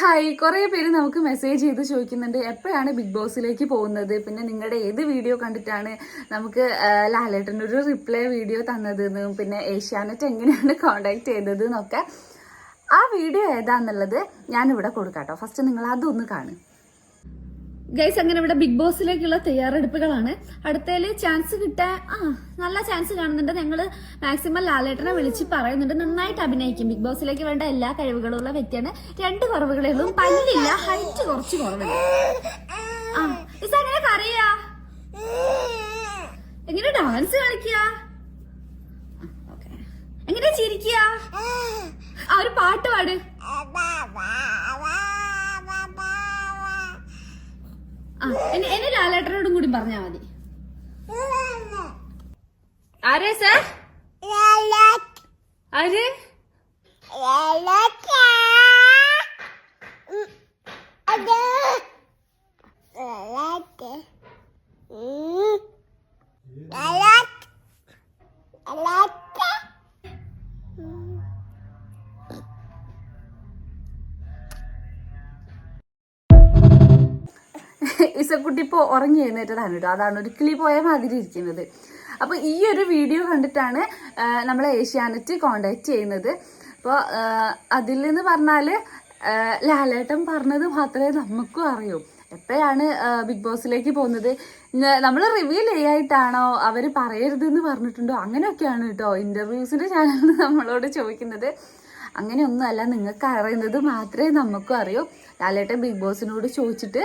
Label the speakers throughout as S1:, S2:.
S1: Hi കുറേ പേര് നമുക്ക് മെസ്സേജ് ചെയ്ത് ചോദിക്കുന്നുണ്ട്. എപ്പോഴാണ് ബിഗ് ബോസിലേക്ക് പോകുന്നത്? പിന്നെ നിങ്ങളുടെ ഏത് വീഡിയോ കണ്ടിട്ടാണ് നമുക്ക് ലാലേട്ടന്റെ ഒരു റിപ്ലൈ വീഡിയോ തന്നതെന്നും പിന്നെ ഏഷ്യാനെറ്റ് എങ്ങനെയാണ് കോണ്ടാക്ട് ചെയ്തത് എന്നൊക്കെ ആ വീഡിയോ ഏതാന്നുള്ളത് ഞാനിവിടെ കൊടുക്കാം കേട്ടോ ഫസ്റ്റ് നിങ്ങൾ അതൊന്ന് കാണും ഗൈസ് അങ്ങനെ ഇവിടെ ബിഗ് ബോസിലേക്കുള്ള തയ്യാറെടുപ്പുകളാണ്. അടുത്തതിൽ ചാൻസ് കിട്ടാൻ ആ നല്ല ചാൻസ് കാണുന്നുണ്ട്. ഞങ്ങൾ മാക്സിമം ലാലേട്ടനെ വിളിച്ച് പറയുന്നുണ്ട്. നന്നായിട്ട് അഭിനയിക്കും. ബിഗ് ബോസിലേക്ക് വേണ്ട എല്ലാ കഴിവുകളും ഉള്ള വ്യക്തിയാണ്. രണ്ട് കുറവുകളേ ഉള്ളൂ പല്ലില്ല ഹൈറ്റ് കുറച്ച് കുറവുണ്ട്. ആ ഇസ് അങ്ങനെ കറിയാ എങ്ങനെ ഡാൻസ് കളിക്കുക എങ്ങനെ ചിരിക്കുക ആ ഒരു പാട്ട് പാട്. എന്നെ ലാലേട്ടനോടും കൂടി പറഞ്ഞാ മതി. ആരേ സർ? ആര്? ഇസക്കുട്ടി ഇപ്പോൾ ഉറങ്ങി എഴുന്നേറ്റതാണ് കേട്ടോ. അതാണ് ഒരു കിളി പോയ മാതിരി ഇരിക്കുന്നത്. അപ്പോൾ ഈ ഒരു വീഡിയോ കണ്ടിട്ടാണ് നമ്മളെ ഏഷ്യാനെറ്റ് കോണ്ടാക്ട് ചെയ്യുന്നത്. അപ്പോൾ അതിൽ നിന്ന് പറഞ്ഞാൽ ലാലേട്ടൻ പറഞ്ഞത് മാത്രമേ നമുക്കും അറിയൂ. എപ്പോഴാണ് ബിഗ് ബോസിലേക്ക് പോകുന്നത്? നമ്മൾ റിവീൽ ചെയ്യായിട്ടാണോ അവർ പറയരുതെന്ന് പറഞ്ഞിട്ടുണ്ടോ? അങ്ങനെയൊക്കെയാണ് കേട്ടോ ഇന്റർവ്യൂസിന്റെ ചാനലിൽ നമ്മളോട് ചോദിക്കുന്നത്. അങ്ങനെയൊന്നുമല്ല നിങ്ങൾക്ക് അറിയുന്നത് മാത്രമേ നമുക്കും അറിയൂ. ലാലേട്ടൻ ബിഗ് ബോസിനോട് ചോദിച്ചിട്ട്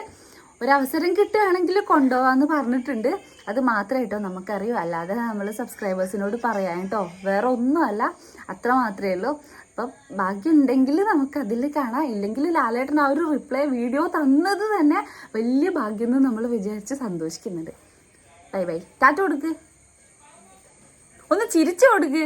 S1: ഒരവസരം കിട്ടുകയാണെങ്കിൽ കൊണ്ടുപോകാന്ന് പറഞ്ഞിട്ടുണ്ട്. അത് മാത്രമേ നമുക്കറിയൂ. അല്ലാതെ നമ്മൾ സബ്സ്ക്രൈബേഴ്സിനോട് പറയാൻ കേട്ടോ. വേറെ ഒന്നുമല്ല. അത്ര മാത്രമേ ഉള്ളൂ. അപ്പം ഭാഗ്യമുണ്ടെങ്കിൽ ഉണ്ടെങ്കിൽ നമുക്ക് അതിൽ കാണാം. ഇല്ലെങ്കിൽ ലാലേട്ടൻ ആ ഒരു റിപ്ലൈ വീഡിയോ തന്നത് തന്നെ വലിയ ഭാഗ്യം എന്ന് നമ്മൾ വിചാരിച്ച് സന്തോഷിക്കുന്നുണ്ട് ബൈ ബൈ. ടാറ്റ കൊടുക്ക്. ഒന്ന് ചിരിച്ചു കൊടുക്ക്.